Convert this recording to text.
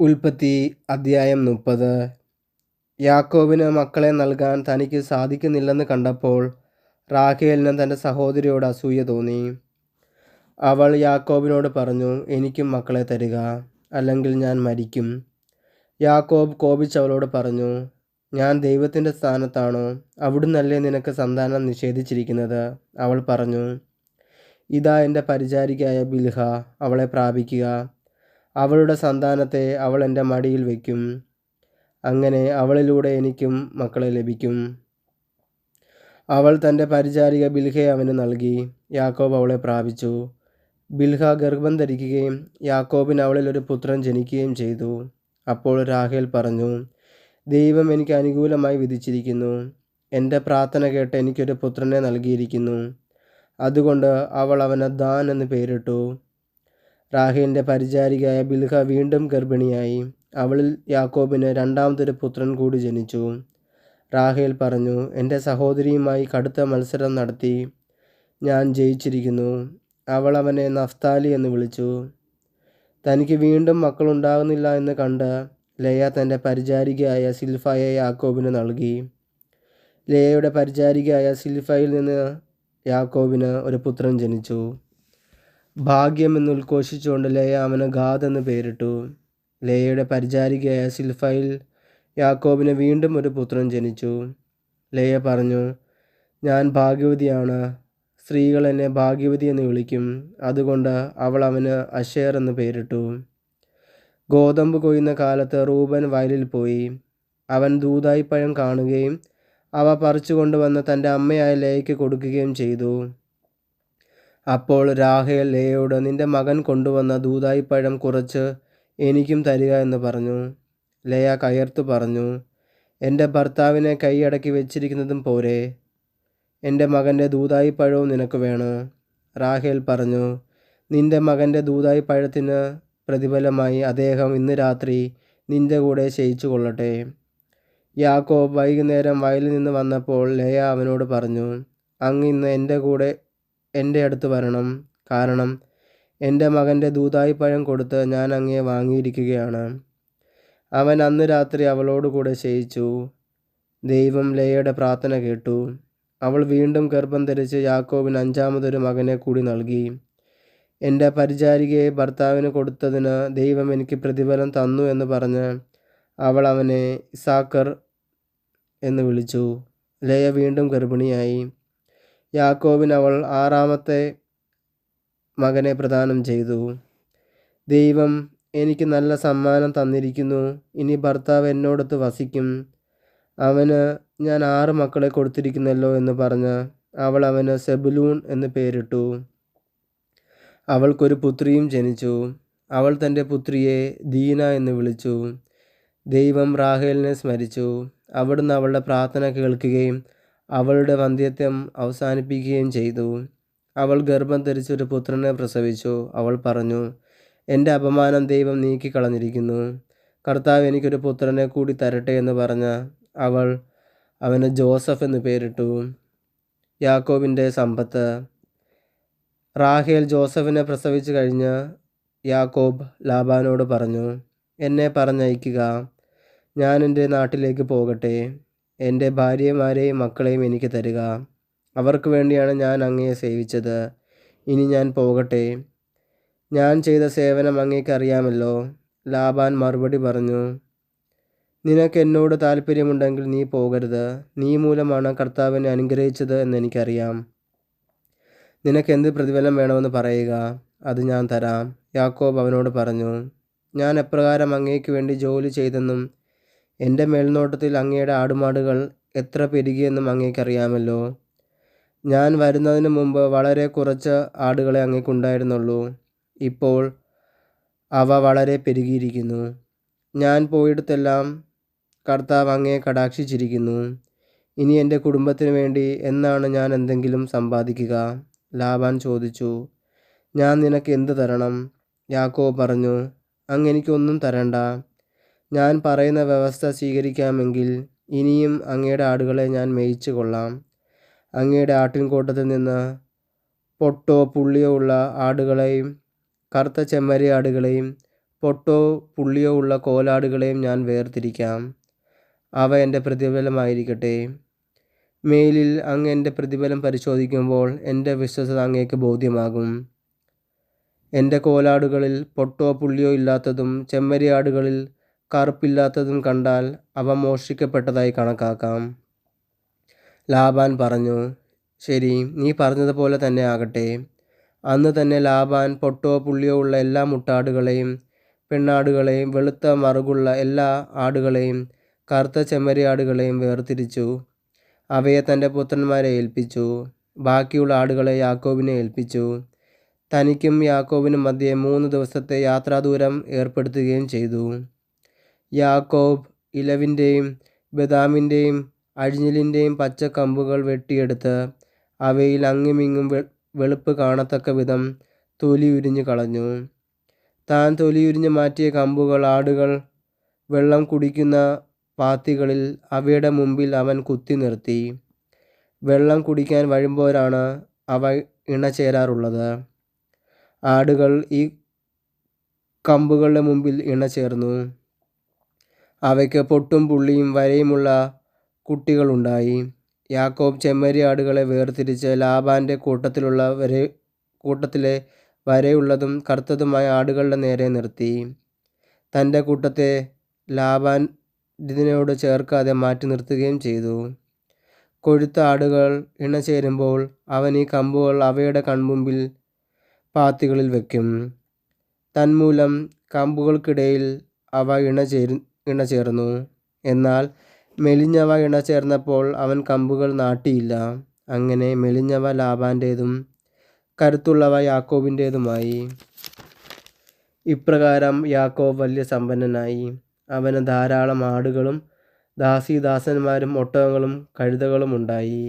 ഉൽപ്പത്തി അദ്ധ്യായം മുപ്പത്. യാക്കോബിന് മക്കളെ നൽകാൻ തനിക്ക് സാധിക്കുന്നില്ലെന്ന് കണ്ടപ്പോൾ റാഖേലിന് തന്റെ സഹോദരിയോട് അസൂയ തോന്നി. അവൾ യാക്കോബിനോട് പറഞ്ഞു എനിക്കും മക്കളെ തരിക അല്ലെങ്കിൽ ഞാൻ മരിക്കും. യാക്കോബ് കോപിച്ച് അവളോട് പറഞ്ഞു ഞാൻ ദൈവത്തിന്റെ സ്ഥാനത്താണോ? അവിടുന്നല്ലേ നിനക്ക് സന്താനം നിഷേധിച്ചിരിക്കുന്നത്? അവൾ പറഞ്ഞു ഇതാ എന്റെ പരിചാരികയായ ബിൽഹ അവളെ പ്രാപിക്കുക. അവളുടെ സന്താനത്തെ അവൾ എന്റെ മടിയിൽ വയ്ക്കും. അങ്ങനെ അവളിലൂടെ എനിക്കും മക്കളെ ലഭിക്കും. അവൾ തന്റെ പരിചാരിക ബിൽഹയെ അവന് നൽകി. യാക്കോബ് അവളെ പ്രാപിച്ചു. ബിൽഹ ഗർഭം ധരിക്കുകയും യാക്കോബിന് അവളിൽ ഒരു പുത്രൻ ജനിക്കുകയും ചെയ്തു. അപ്പോൾ രാഹേൽ പറഞ്ഞു ദൈവം എനിക്ക് അനുകൂലമായി വിധിച്ചിരിക്കുന്നു. എന്റെ പ്രാർത്ഥന കേട്ട് എനിക്കൊരു പുത്രനെ നൽകിയിരിക്കുന്നു. അതുകൊണ്ട് അവൾ അവന് ദാൻ എന്ന് പേരിട്ടു. റാഹേലിന്റെ പരിചാരികയായ ബിൽഹ വീണ്ടും ഗർഭിണിയായി. അവളിൽ യാക്കോബിന് രണ്ടാമതൊരു പുത്രൻ കൂടി ജനിച്ചു. റാഹേൽ പറഞ്ഞു എന്റെ സഹോദരിയുമായി കടുത്ത മത്സരം നടത്തി ഞാൻ ജയിച്ചിരിക്കുന്നു. അവൾ അവനെ നഫ്താലി എന്ന് വിളിച്ചു. തനിക്ക് വീണ്ടും മക്കളുണ്ടാകുന്നില്ല എന്ന് കണ്ട് ലയ തന്റെ പരിചാരികയായ സിൽഫയെ യാക്കോബിന് നൽകി. ലയയുടെ പരിചാരികയായ സിൽഫയിൽ നിന്ന് യാക്കോബിന് ഒരു പുത്രൻ ജനിച്ചു. ഭാഗ്യം എന്ന് ഉദ്ഘോഷിച്ചുകൊണ്ട് ലയ അവന് ഗാദ് എന്ന് പേരിട്ടു. ലയയുടെ പരിചാരികയായ സിൽഫയിൽ യാക്കോബിന് വീണ്ടും ഒരു പുത്രൻ ജനിച്ചു. ലയ പറഞ്ഞു ഞാൻ ഭാഗ്യവതിയാണ്. സ്ത്രീകൾ എന്നെ ഭാഗ്യവതി എന്ന് വിളിക്കും. അതുകൊണ്ട് അവൾ അവന് അഷേർ എന്ന് പേരിട്ടു. ഗോതമ്പ് കൊയ്യുന്ന കാലത്ത് റൂബൻ വയലിൽ പോയി. അവൻ ദൂതായിപ്പഴം കാണുകയും അവ പറിച്ചു കൊണ്ടുവന്ന് തന്റെ അമ്മയായ ലയയ്ക്ക് കൊടുക്കുകയും ചെയ്തു. അപ്പോൾ രാഹേൽ ലേയോട് നിന്റെ മകൻ കൊണ്ടുവന്ന ദൂതായിപ്പഴം കുറച്ച് എനിക്കും തരിക എന്ന് പറഞ്ഞു. ലയ കയർത്തു പറഞ്ഞു എന്റെ ഭർത്താവിനെ കൈയടക്കി വെച്ചിരിക്കുന്നതും പോരെ. എന്റെ മകന്റെ ദൂതായിപ്പഴവും നിനക്ക് വേണോ റാഹേൽ പറഞ്ഞു നിന്റെ മകന്റെ ദൂതായിപ്പഴത്തിന് പ്രതിഫലമായി അദ്ദേഹം ഇന്ന് രാത്രി നിന്റെ കൂടെ ശയിച്ചു കൊള്ളട്ടെ യാക്കോബ് വൈകുന്നേരം വയലിൽ നിന്ന് വന്നപ്പോൾ ലയ അവനോട് പറഞ്ഞു അങ്ങ് ഇന്ന് എന്റെ കൂടെ എന്റെ അടുത്ത് വരണം. കാരണം എന്റെ മകന്റെ ദൂതായിപ്പഴം കൊടുത്ത് ഞാൻ അങ്ങയെ വാങ്ങിയിരിക്കുകയാണ്. അവൻ അന്ന് രാത്രി അവളോട് കൂടെ ശയിച്ചു. ദൈവം ലയയുടെ പ്രാർത്ഥന കേട്ടു. അവൾ വീണ്ടും ഗർഭം ധരിച്ച് യാക്കോബിന് അഞ്ചാമതൊരു മകനെ കൂടി നൽകി. എന്റെ പരിചാരികയെ ഭർത്താവിന് കൊടുത്തതിന് ദൈവം എനിക്ക് പ്രതിഫലം തന്നു എന്ന് പറഞ്ഞ് അവൾ അവനെ ഇസാക്കർ എന്ന് വിളിച്ചു. ലയ വീണ്ടും ഗർഭിണിയായി. യാക്കോബിന് അവൾ ആറാമത്തെ മകനെ പ്രദാനം ചെയ്തു. ദൈവം എനിക്ക് നല്ല സമ്മാനം തന്നിരിക്കുന്നു. ഇനി ഭർത്താവ് എന്നോടത്ത് വസിക്കും. അവന് ഞാൻ ആറ് മക്കളെ കൊടുത്തിരിക്കുന്നല്ലോ എന്ന് പറഞ്ഞ് അവൾ അവന് സെബുലൂൺ എന്ന് പേരിട്ടു. അവൾക്കൊരു പുത്രിയും ജനിച്ചു. അവൾ തന്റെ പുത്രിയെ ദീന എന്ന് വിളിച്ചു. ദൈവം റാഹേലിനെ സ്മരിച്ചു. അവിടുന്ന് അവളുടെ പ്രാർത്ഥന കേൾക്കുകയും അവളുടെ വന്ധ്യത്വം അവസാനിപ്പിക്കുകയും ചെയ്തു. അവൾ ഗർഭം ധരിച്ചൊരു പുത്രനെ പ്രസവിച്ചു. അവൾ പറഞ്ഞു എന്റെ അപമാനം ദൈവം നീക്കിക്കളഞ്ഞിരിക്കുന്നു. കർത്താവ് എനിക്കൊരു പുത്രനെ കൂടി തരട്ടെ എന്ന് പറഞ്ഞ അവൾ അവന് ജോസഫ് എന്ന് പേരിട്ടു. യാക്കോബിന്റെ സമ്പത്ത്. റാഹേൽ ജോസഫിനെ പ്രസവിച്ചു കഴിഞ്ഞ് യാക്കോബ് ലാബാനോട് പറഞ്ഞു എന്നെ പറഞ്ഞയക്കുക. ഞാൻ എന്റെ നാട്ടിലേക്ക് പോകട്ടെ. എന്റെ ഭാര്യമാരെയും മക്കളെയും എനിക്ക് തരിക. അവർക്ക് വേണ്ടിയാണ് ഞാൻ അങ്ങയെ സേവിച്ചത്. ഇനി ഞാൻ പോകട്ടെ. ഞാൻ ചെയ്ത സേവനം അങ്ങേക്ക് അറിയാമല്ലോ. ലാബാൻ മറുപടി പറഞ്ഞു. നിനക്ക് എന്നോട് താല്പര്യമുണ്ടെങ്കിൽ നീ പോകരുത്. നീ മൂലമാണ് കർത്താവിനെ അനുഗ്രഹിച്ചത് എന്ന് എനിക്കറിയാം. നിനക്ക് എന്ത് പ്രതിഫലം വേണമെന്ന് പറയുക. അത് ഞാൻ തരാം. യാക്കോബ് അവനോട് പറഞ്ഞു. ഞാൻ എപ്രകാരം അങ്ങേക്ക് വേണ്ടി ജോലി ചെയ്തെന്നും എന്റെ മേൽനോട്ടത്തിൽ അങ്ങയുടെ ആടുമാടുകൾ എത്ര പെരുകിയെന്നും അങ്ങേക്കറിയാമല്ലോ. ഞാൻ വരുന്നതിന് മുമ്പ് വളരെ കുറച്ച് ആടുകളെ അങ്ങേക്കുണ്ടായിരുന്നുള്ളൂ. ഇപ്പോൾ അവ വളരെ പെരുകിയിരിക്കുന്നു. ഞാൻ പോയിടത്തെല്ലാം കർത്താവ് അങ്ങയെ കടാക്ഷിച്ചിരിക്കുന്നു. ഇനി എന്റെ കുടുംബത്തിന് വേണ്ടി എന്നാണ് ഞാൻ എന്തെങ്കിലും സമ്പാദിക്കുക? ലാബാൻ ചോദിച്ചു. ഞാൻ നിനക്ക് എന്ത് തരണം? യാക്കോ പറഞ്ഞു അങ്ങ് എനിക്കൊന്നും തരണ്ട. ഞാൻ പറയുന്ന വ്യവസ്ഥ സ്വീകരിക്കാമെങ്കിൽ ഇനിയും അങ്ങയുടെ ആടുകളെ ഞാൻ മേയിച്ചു കൊള്ളാം. അങ്ങയുടെ ആട്ടിൻകൂട്ടത്തിൽ നിന്ന് പൊട്ടോ പുള്ളിയോ ഉള്ള ആടുകളെയും കറുത്ത ചെമ്മരി ആടുകളെയും പൊട്ടോ പുള്ളിയോ ഉള്ള കോലാടുകളെയും ഞാൻ വേർതിരിക്കാം. അവ എന്റെ പ്രതിഫലമായിരിക്കട്ടെ. മേലിൽ അങ്ങ് എന്റെ പ്രതിഫലം പരിശോധിക്കുമ്പോൾ എന്റെ വിശ്വസത അങ്ങേക്ക് ബോധ്യമാകും. എന്റെ കോലാടുകളിൽ പൊട്ടോ പുള്ളിയോ ഇല്ലാത്തതും ചെമ്മരിയാടുകളിൽ കറുപ്പില്ലാത്തതും കണ്ടാൽ അവ മോഷ്ടിക്കപ്പെട്ടതായി കണക്കാക്കാം. ലാബാൻ പറഞ്ഞു ശരി നീ പറഞ്ഞതുപോലെ തന്നെ ആകട്ടെ. അന്ന് തന്നെ ലാബാൻ പൊട്ടോ പുള്ളിയോ ഉള്ള എല്ലാ മുട്ടാടുകളെയും പെണ്ണാടുകളെയും വെളുത്ത മറുകുള്ള എല്ലാ ആടുകളെയും കറുത്ത ചെമ്മരിയാടുകളെയും വേർതിരിച്ചു. അവയെ തന്റെ പുത്രന്മാരെ ഏൽപ്പിച്ചു. ബാക്കിയുള്ള ആടുകളെ യാക്കോബിനെ ഏൽപ്പിച്ചു. തനിക്കും യാക്കോബിനും മധ്യേ മൂന്ന് ദിവസത്തെ യാത്രാദൂരം ഏർപ്പെടുത്തുകയും ചെയ്തു. യാക്കോബ് ഇലവിന്റെയും ബദാമിന്റെയും അഴിഞ്ഞിലിന്റെയും പച്ചക്കമ്പുകൾ വെട്ടിയെടുത്ത് അവയിൽ അങ്ങുമിങ്ങും വെളുപ്പ് കാണത്തക്ക വിധം തൊലി ഉരിഞ്ഞു കളഞ്ഞു. താൻ തൊലിയുരിഞ്ഞ് മാറ്റിയ കമ്പുകൾ ആടുകൾ വെള്ളം കുടിക്കുന്ന പാത്തികളിൽ അവയുടെ മുമ്പിൽ അവൻ കുത്തി നിർത്തി. വെള്ളം കുടിക്കാൻ വഴുമ്പോരാണ് അവ ഇണചേരാറുള്ളത്. ആടുകൾ ഈ കമ്പുകളുടെ മുമ്പിൽ ഇണചേർന്നു. അവയ്ക്ക് പൊട്ടും പുള്ളിയും വരയുമുള്ള കുട്ടികളുണ്ടായി. യാക്കോബ് ചെമ്മരിയാടുകളെ വേർതിരിച്ച് കൂട്ടത്തിലുള്ള വര കൂട്ടത്തിലെ വരയുള്ളതും കറുത്തതുമായ ആടുകളുടെ നേരെ നിർത്തി. തന്റെ കൂട്ടത്തെ ലാബാൻ ഇതിനോട് ചേർക്കാതെ മാറ്റി നിർത്തുകയും ചെയ്തു. കൊഴുത്ത ആടുകൾ ഇണചേരുമ്പോൾ അവൻ ഈ കമ്പുകൾ അവയുടെ കൺമുമ്പിൽ പാത്തികളിൽ വയ്ക്കും തന്മൂലം കമ്പുകൾക്കിടയിൽ അവ ഇണചേരു ഇണചേർന്നു. എന്നാൽ മെലിഞ്ഞവ ഇണചേർന്നപ്പോൾ അവൻ കമ്പുകൾ നാട്ടിയില്ല. അങ്ങനെ മെലിഞ്ഞവ ലാബാന്റേതും കരുത്തുള്ളവ യാക്കോബിന്റേതുമായി. ഇപ്രകാരം യാക്കോബ് വലിയ സമ്പന്നനായി. അവന് ധാരാളം ആടുകളും ദാസീദാസന്മാരും ഒട്ടകങ്ങളും കഴുതകളും ഉണ്ടായി